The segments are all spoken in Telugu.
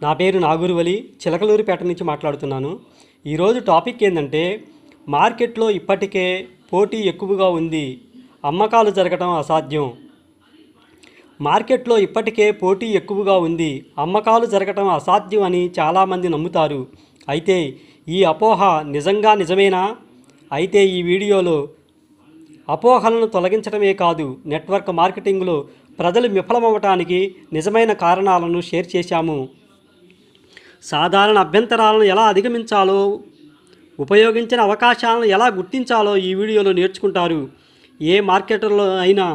నా పేరు నాగూరువలి చిలకలూరిపేట నుంచి మాట్లాడుతున్నాను. ఈరోజు టాపిక్ ఏంటంటే మార్కెట్లో ఇప్పటికే పోటీ ఎక్కువగా ఉంది అమ్మకాలు జరగటం అసాధ్యం. మార్కెట్లో ఇప్పటికే పోటీ ఎక్కువగా ఉంది అమ్మకాలు జరగటం అసాధ్యం అని చాలామంది నమ్ముతారు. అయితే ఈ అపోహ నిజంగా నిజమేనా? అయితే ఈ వీడియోలో అపోహలను తొలగించడమే కాదు నెట్వర్క్ మార్కెటింగ్లో ప్రజలు విఫలమవ్వటానికి నిజమైన కారణాలను షేర్ చేశాము. సాధారణ అభ్యంతరాలను ఎలా అధిగమించాలో ఉపయోగించిన అవకాశాలను ఎలా గుర్తించాలో ఈ వీడియోలో నేర్చుకుంటారు. ఏ మార్కెటర్లో అయినా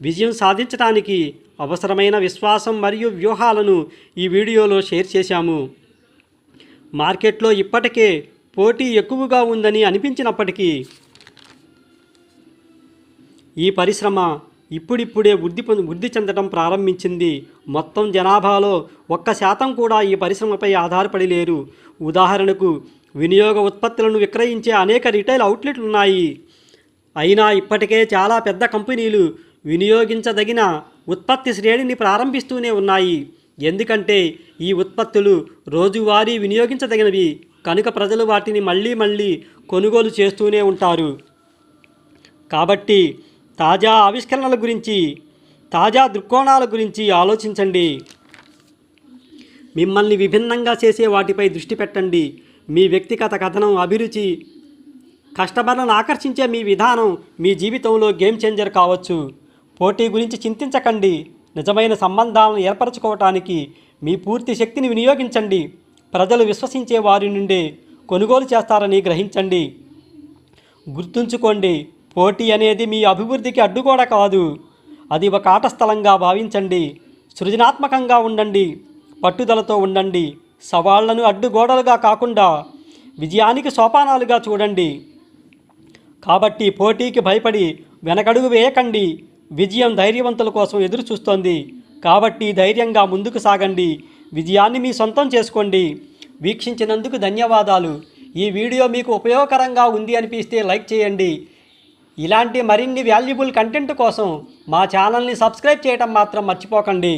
విజయం సాధించడానికి అవసరమైన విశ్వాసం మరియు వ్యూహాలను ఈ వీడియోలో షేర్ చేశాము. మార్కెట్లో ఇప్పటికే పోటీ ఎక్కువగా ఉందని అనిపించినప్పటికీ ఈ పరిశ్రమ ఇప్పుడిప్పుడే వృద్ధి వృద్ధి చెందడం ప్రారంభించింది. మొత్తం జనాభాలో ఒక్క శాతం కూడా ఈ పరిశ్రమపై ఆధారపడి లేరు. ఉదాహరణకు వినియోగ ఉత్పత్తులను విక్రయించే అనేక రిటైల్ అవుట్లెట్లు ఉన్నాయి. అయినా ఇప్పటికే చాలా పెద్ద కంపెనీలు వినియోగించదగిన ఉత్పత్తి శ్రేణిని ప్రారంభిస్తూనే ఉన్నాయి. ఎందుకంటే ఈ ఉత్పత్తులు రోజువారీ వినియోగించదగినవి. కనుక ప్రజలు వాటిని మళ్ళీ మళ్ళీ కొనుగోలు చేస్తూనే ఉంటారు. కాబట్టి తాజా ఆవిష్కరణల గురించి తాజా దృక్కోణాల గురించి ఆలోచించండి. మిమ్మల్ని విభిన్నంగా చేసే వాటిపై దృష్టి పెట్టండి. మీ వ్యక్తిగత కథనం అభిరుచి కస్టమర్లను ఆకర్షించే మీ విధానం మీ జీవితంలో గేమ్ చేంజర్ కావచ్చు. పోటీ గురించి చింతించకండి. నిజమైన సంబంధాలను ఏర్పరచుకోవటానికి మీ పూర్తి శక్తిని వినియోగించండి. ప్రజలు విశ్వసించే వారి నుండే కొనుగోలు చేస్తారని గ్రహించండి. గుర్తుంచుకోండి పోటీ అనేది మీ అభివృద్ధికి అడ్డుగోడ కాదు. అది ఒక ఆట స్థలంగా భావించండి. సృజనాత్మకంగా ఉండండి. పట్టుదలతో ఉండండి. సవాళ్ళను అడ్డుగోడలుగా కాకుండా విజయానికి సోపానాలుగా చూడండి. కాబట్టి పోటీకి భయపడి వెనకడుగు వేయకండి. విజయం ధైర్యవంతుల కోసం ఎదురు చూస్తోంది కాబట్టి ధైర్యంగా ముందుకు సాగండి. విజయాన్ని మీ సొంతం చేసుకోండి. వీక్షించినందుకు ధన్యవాదాలు. ఈ వీడియో మీకు ఉపయోగకరంగా ఉంది అనిపిస్తే లైక్ చేయండి. ఇలాంటి మరిన్ని వాల్యుబుల్ కంటెంట్ కోసం మా ఛానల్ని సబ్స్క్రైబ్ చేయటం మాత్రం మర్చిపోకండి.